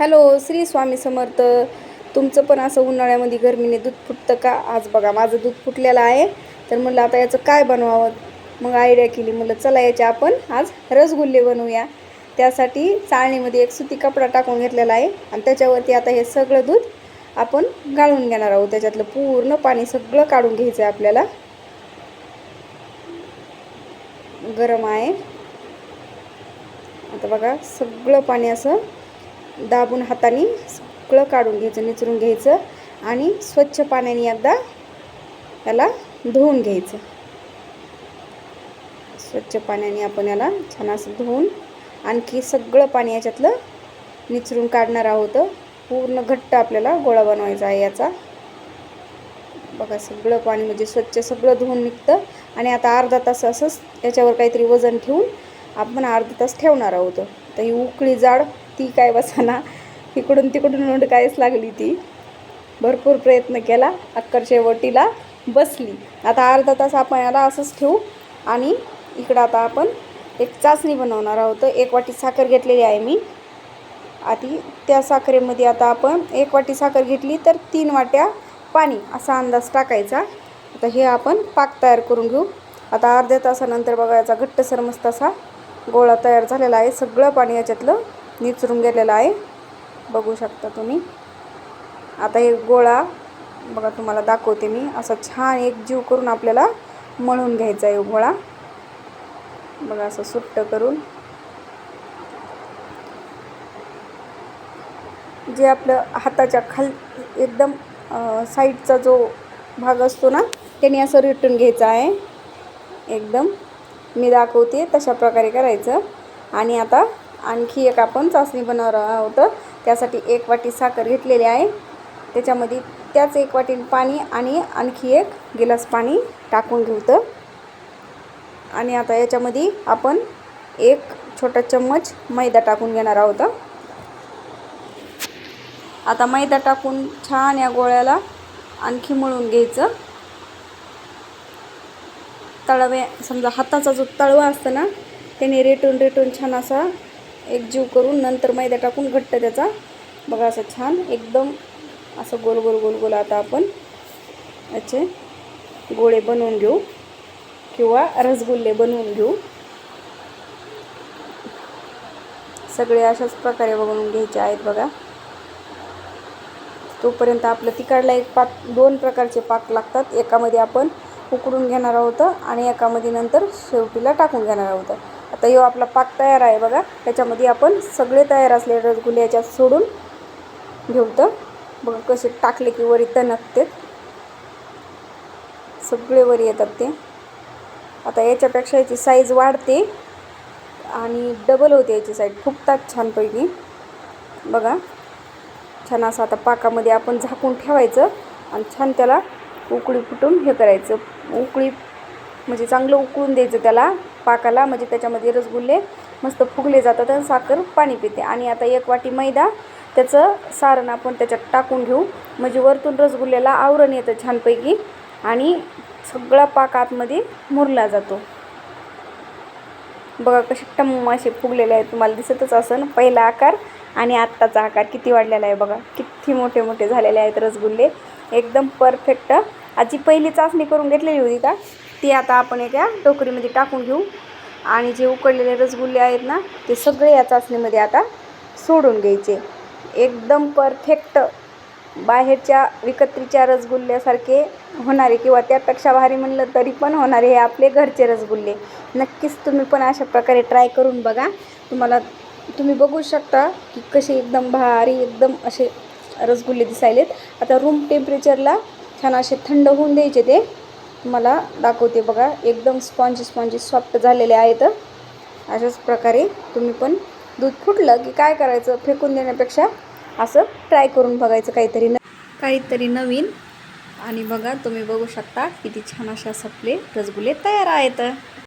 Hello Shri Swami Samarth. तुमचं पण असं उन्हाळ्यामध्ये गरमीने दूध फुटतं का? आज बघा माझं दूध फुटलेलं आहे. तर म्हणलं आता याचं काय बनवावं? मग आयडिया केली. म्हणलं चला याचे आपण आज रसगुल्ले बनवूया. त्यासाठी चाळणीमध्ये एक सुती कपडा टाकून घेतलेला आहे. आणि त्याच्यावरती आता हे सगळं दूध आपण गाळून घेणार आहोत. त्याच्यातलं पूर्ण पाणी सगळं काढून घ्यायचं आहे आपल्याला. गरम आहे. आता बघा सगळं पाणी असं दाबून हाताने सगळं काढून घ्यायचं निचरून घ्यायचं आणि स्वच्छ पाण्याने एकदा याला धुवून घ्यायचं. स्वच्छ पाण्याने आपण याला छान असं धुवून आणखी सगळं पाणी याच्यातलं निचरून काढणार आहोत. पूर्ण घट्ट आपल्याला गोळा बनवायचा आहे याचा. बघा सगळं पाणी म्हणजे स्वच्छ सगळं धुवून निघतं. आणि आता अर्धा तास असंच याच्यावर काहीतरी वजन ठेवून आपण अर्धा तास ठेवणार आहोत. तर ही उकळी जाड ती काय बसाना. इकडून तिकडून नोंद कायच लागली ती. भरपूर प्रयत्न केला. अक्कर शेवटीला बसली. आता अर्धा तास आपण याला असंच ठेवू. आणि इकडं आता आपण एक चाचणी बनवणार आहोत. एक वाटी साखर घेतलेली आहे मी. आधी त्या साखरेमध्ये आता आपण एक वाटी साखर घेतली तर तीन वाट्या पाणी असा अंदाज टाकायचा. आता हे आपण पाक तयार करून घेऊ. आता अर्ध्या तासानंतर बघा याचा घट्टसर मस्त असा गोळा तयार झालेला आहे. सगळं पाणी याच्यातलं निचरून गेलेलं आहे. बघू शकता तुम्ही. आता हे गोळा बघा तुम्हाला दाखवते मी. असा छान एक जीव करून आपल्याला मळून घ्यायचा आहे गोळा. बघा असं सुट्ट करून. जे आपलं हाताच्या खाल एकदम साईडचा जो भाग असतो ना त्याने असं रिटून घ्यायचा आहे. एकदम. मी दाखवते तशा प्रकारे करायचं. आणि आता आणखी एक आपण चाचणी बनवणार आहोत. त्यासाठी एक वाटी साखर घेतलेली आहे. त्याच्यामध्ये त्याच एक वाटी पाणी आणि आणखी एक गिलास पाणी टाकून घेऊ आणि आता याच्यामध्ये आपण एक छोटा चम्मच मैदा टाकून घेणार आहोत. आता मैदा टाकून छान या गोळ्याला आणखी मळून घ्यायचं. तळवे समजा हाताचा जो तळवा असतं ना त्याने रेटून रेटून छान असा एक जीव करून नंतर मैदा टाकून घट्ट त्याचा. बघा असं छान एकदम असं गोल गोल गोल गोल आता आपण याचे गोळे बनवून घेऊ किंवा रसगुल्ले बनवून घेऊ. सगळे अशाच प्रकारे बनवून घ्यायचे आहेत बघा. तोपर्यंत आपलं तिकडला एक पाक दोन प्रकारचे पाक लागतात. एकामध्ये आपण उकडून घेणार आहोत आणि एकामध्ये नंतर शेवटीला टाकून घेणार आहोत. आता यो आपला पाक तयार आहे बघा. त्याच्यामध्ये आपण सगळे तयार असले रसगुल्ले याच्यात सोडून घेऊ तर. बघा कसे टाकले की वरी तणकते. सगळे वरी येतात ते. आता याच्यापेक्षा याची साईज वाढते आणि डबल होते याची साईज फुगतात छानपैकी. बघा. छान असं आता पाकामध्ये आपण झाकून ठेवायचं आणि छान त्याला उकळी फुटून हे करायचं. उकळी म्हणजे चांगलं उकळून द्यायचं त्याला पाकाला म्हणजे त्याच्यामध्ये रसगुल्ले मस्त फुगले जातात आणि साखर पाणी पिते. आणि आता एक वाटी मैदा त्याचं सारण आपण त्याच्यात टाकून घेऊ. म्हणजे वरतून रसगुल्ल्याला आवरण येतं छानपैकी आणि सगळा पाक आतमध्ये मुरला जातो. बघा कसे टम्म असे फुगलेले आहेत. तुम्हाला दिसतच असेल पहिला आकार आणि आत्ताचा आकार किती वाढलेला आहे बघा. किती मोठे मोठे झालेले आहेत रसगुल्ले. एकदम परफेक्ट आजी पहिली चाचणी करून घेतलेली होती का? ती आता आपण एका टोकरीमध्ये टाकून घेऊ. आणि जे उकडलेले रसगुल्ले आहेत ना ते सगळे या चाचणीमध्ये आता सोडून घ्यायचे. एकदम परफेक्ट बाहेरच्या विकत्रीच्या रसगुल्ल्यासारखे होणारे किंवा त्यापेक्षा भारी म्हणलं तरी पण होणारे हे आपले घरचे रसगुल्ले. नक्कीच तुम्ही पण अशा प्रकारे ट्राय करून बघा. तुम्हाला तुम्ही बघू शकता की कसे एकदम भारी एकदम असे रसगुल्ले दिसायलेत. आता रूम टेम्परेचरला छान असे थंड होऊन द्यायचे ते. तुम्हाला दाखवते बघा एकदम स्पॉन्जी स्पॉन्जी सॉफ्ट झालेले आहेत. अशाच प्रकारे तुम्ही पण दूध फुटलं की काय करायचं फेकून देण्यापेक्षा असं ट्राय करून बघायचं काहीतरी न काहीतरी नवीन. आणि बघा तुम्ही बघू शकता किती छान असे सपले रसगुल्ले तयार आहेत.